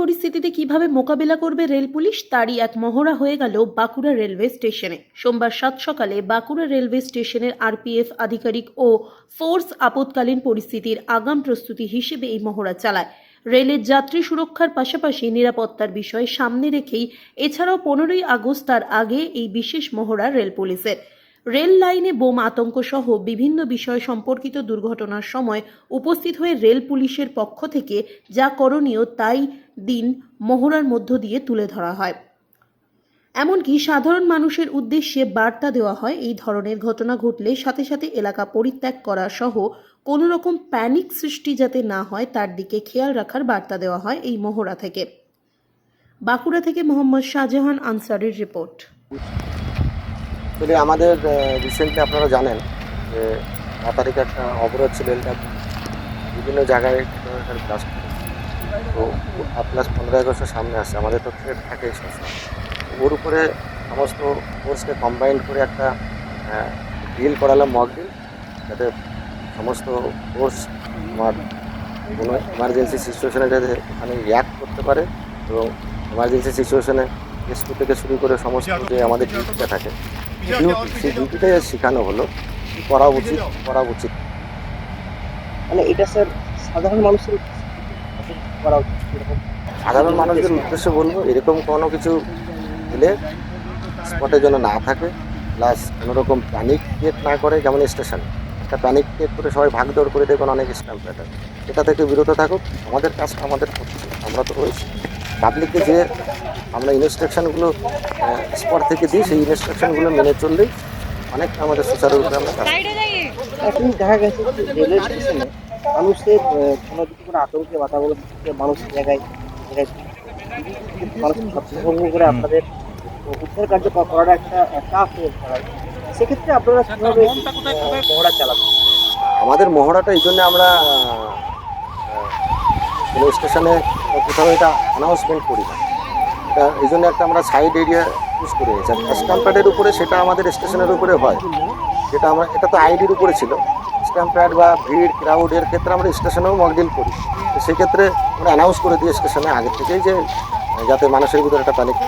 পরিস্থিতিতে কীভাবে মোকাবেলা করবে রেল পুলিশ, তারই এক মহড়া হয়ে গেল বাঁকুড়া রেলওয়ে স্টেশনে। সোমবার সাত সকালে বাঁকুড়া রেলওয়ে স্টেশনের আরপিএফ আধিকারিক ও ফোর্স আপৎকালীন পরিস্থিতির আগাম প্রস্তুতি হিসেবে এই মহড়া চালায়। রেলের যাত্রী সুরক্ষার পাশাপাশি নিরাপত্তার বিষয় সামনে রেখেই এছাড়াও পনেরোই আগস্ট তার আগে এই বিশেষ মহড়া রেল পুলিশের। রেল লাইনে বোম আতঙ্ক সহ বিভিন্ন বিষয় সম্পর্কিত দুর্ঘটনার সময় উপস্থিত হয়ে রেল পুলিশের পক্ষ থেকে যা করণীয় তাই দিন মহড়ার মধ্য দিয়ে তুলে ধরা হয়। এমনকি সাধারণ মানুষের উদ্দেশ্যে বার্তা দেওয়া হয়, এই ধরনের ঘটনা ঘটলে সাথে সাথে এলাকা পরিত্যাগ করা সহ কোনো রকম প্যানিক সৃষ্টি যাতে না হয়, তার দিকে খেয়াল রাখার বার্তা দেওয়া হয় এই মহড়া থেকে। বাঁকুড়া থেকে মোহাম্মদ শাহজাহান আনসারির রিপোর্ট। আসলে আমাদের রিসেন্টলি আপনারা জানেন যে ন তারিখে একটা অবরোধ ছিল বিভিন্ন জায়গায় ব্লাস্ট তো প্লাস পনেরো আগস্টের সামনে আসছে আমাদের তো থ্রেড থাকে সবসময়। ওর উপরে সমস্ত ফোর্সকে কম্বাইন করে একটা ডিল করালাম মক ডিল যাতে সমস্ত ফোর্স আমার কোনো এমার্জেন্সি সিচুয়েশনে যাতে ওখানে রিয়াক্ট করতে পারে এবং এমার্জেন্সি সিচুয়েশনে রেস্কিউ থেকে শুরু করে সমস্ত যে আমাদের ডিউটিটা থাকে ডিউটিটাই শেখানো হলো। করা উচিত করা উচিত। মানে এটা স্যার সাধারণ মানুষের করা উচিত সাধারণ মানুষদের উদ্দেশ্যে বলব এরকম কোনো কিছু হলে স্পটে যেন না থাকে প্লাস কোনোরকম প্যানিক ক্রিয়েট না করে যেমন স্টেশন একটা প্যানিক ক্রিয়েট করে সবাই ভাগ দৌড় করে দেখবেন অনেক স্ট্যাম্প এটা থেকে বিরত থাকুক আমাদের কাজটা আমাদের আমরা তো রয়েছি। পাবলিককে যে আমরা ইনস্ট্রাকশনগুলো স্পট থেকে দিই সেই ইনস্ট্রাকশনগুলো মেনে চললেই অনেকটা আমাদের সুচারুরূপে আমরা কাজ এখন দেখা গেছে যে রেলওয়ে স্টেশনে মানুষের কোনো দিকে কোনো আতঙ্কে বাতাবরণ থেকে মানুষের জায়গায় জায়গায়। মানুষ সচেতন করে আপনাদের উদ্ধার কার্য করাটা একটা টাফ হয়ে দাঁড়ায় সেক্ষেত্রে আপনারা কীভাবে মহড়া চালাবেন? আমাদের মহড়াটা এই জন্য আমরা রেল স্টেশনে কোথাও এটা অ্যানাউন্সমেন্ট করি না। এটা এই জন্য একটা আমরা সাইড এরিয়া ইউজ করে। গেছি স্ট্যাম্প প্যাডের উপরে সেটা আমাদের স্টেশনের উপরে হয়। যেটা আমরা, এটা তো আইডির উপরে ছিল। স্ট্যাম্প প্যাড বা ভিড় ক্রাউডের ক্ষেত্রে আমরা স্টেশনেও মকডিল করি। তো সেক্ষেত্রে আমরা অ্যানাউন্স করে দিই স্টেশনে আগে থেকেই যে, যাতে মানুষের ভিতরে একটা তালিকা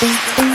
Mm-hmm.